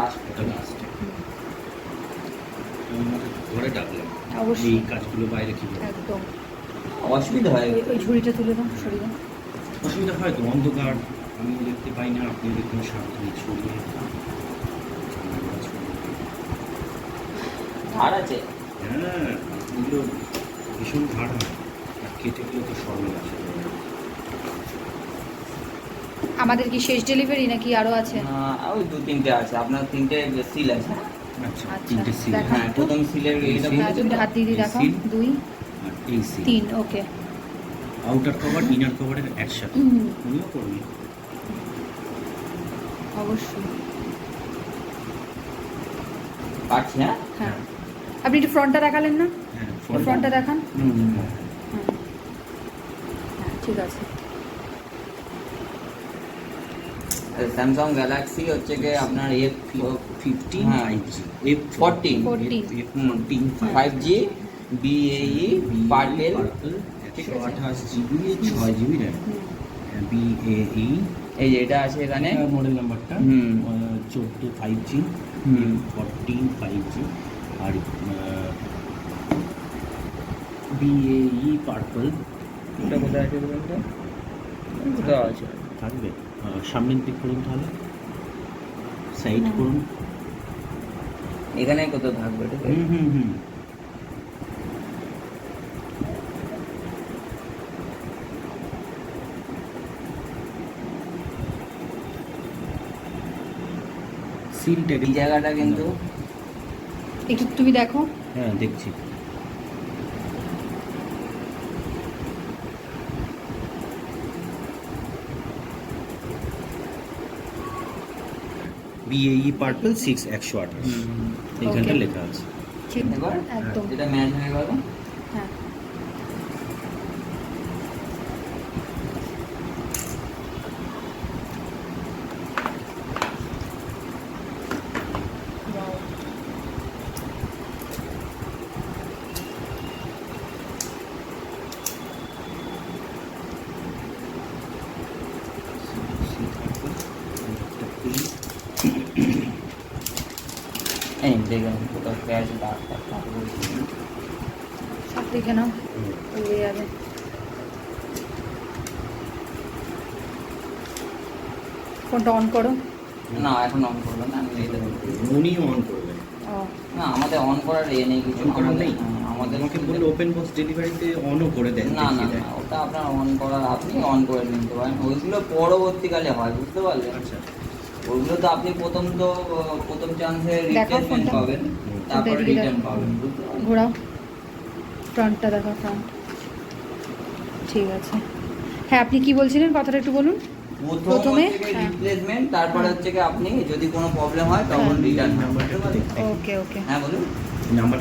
Last ওটা last ঘরে ডাকলাম অবশ্যই। এই কাজগুলো বাইরে কি একদম। অসুবিধা হয়। ওই- ঝুড়িটা তুলে দাও সরিয়ে অসুবিধা হয় তো অন্ধকার। আমিও দেখতে পাই না আপনিও দেখতে সাবধানে ছড়িয়ে ধার আছে? হ্যাঁ এগুলো ভীষণ ধার হয়। আর কেটে গেলে তো সরল আছে। আমাদের কি শেষ ডেলিভারি নাকি আরও আছে? না, ওই দু তিনটে আছে। আপনার তিনটে সিল আছে। আচ্ছা আচ্ছা, তিনটে সিল হ্যাঁ প্রথম সিলের? হ্যাঁ, তুমি হাত দিয়ে দিয়ে দুই এই সিল তিন ওকে আউটার কভার ইনার কভারের একসাথে। উনিও করবি। অবশ্যই। পাচ্ছি হ্যাঁ? হ্যাঁ। আপনি একটু ফ্রন্টটা দেখালেন না? হ্যাঁ ফ্রন্টটা দেখান। হুম হুম, হুম। হ্যাঁ। হ্যাঁ ঠিক আছে। স্যামসাং গ্যালাক্সি হচ্ছে গিয়ে আপনার F fifteen. Five G F 14 14 fourteen five G BAE purple ঠিক একশো। আঠাশ জিবি ছয় জিবি র্যাম। বিএই এই যে এটা আছে এখানে। মডেল নাম্বারটা হুম। চোদ্দ ফাইভ জি হুম। ফোরটিন ফাইভ জি আর বিএই পার্পল এটা কোথায় আছে বলুন তো? কোথাও আছে? থাকবে। সামনের দিক করুন তাহলে সাইড করুন। এখানে কোথাও থাকবে হুম হুম হুম। সিল ট্যাগ এই জায়গাটা কিন্তু একটু তুমি দেখো। হ্যাঁ দেখছি। বিএই পার্পল সিক্স একশো আঠাশ। এইখানটা লেখা আছে। ঠিক একদম। এটা ম্যাচ হয়ে গেল হ্যাঁ Wow. এই দেখুন কোথাও টাগ থাকবে। সব দেখে নাও যাবে ফোনটা অন করো না এখন অন করবে না আমি এটা। উনিও অন করবেন ও না আমাদের অন করার এ নেই কিছু অন করা আমাদের- নেই আমাদের আমাকে বললে ওপেন বক্স ডেলিভারিতে অনও করে দেন না না। ওটা আপনার অন করার আপনি অন করে নিতে পারেন ওইগুলো পরবর্তীকালে হয় বুঝতে পারলেন আচ্ছা ওইগুলো তো আপনি প্রথম তো প্রথম চান্সে দেখো রিপ্লেসমেন্ট পাবেন। তারপরে রিটার্ন পাবেন বুঝতে পারলেন? ঘোরাও। ফ্রন্টটা দেখো ফ্রন্ট ঠিক আছে। হ্যাঁ আপনি কি বলছিলেন? কথাটা একটু বলুন। প্রথম প্রথমে, হ্যাঁ। রিপ্লেসমেন্ট তারপরে হ্যাঁ। হচ্ছে কি আপনি যদি কোনো প্রবলেম হয় তখন। রিটার্ন নাম্বারটা ওকে ওকে হ্যাঁ বলুন। নাম্বার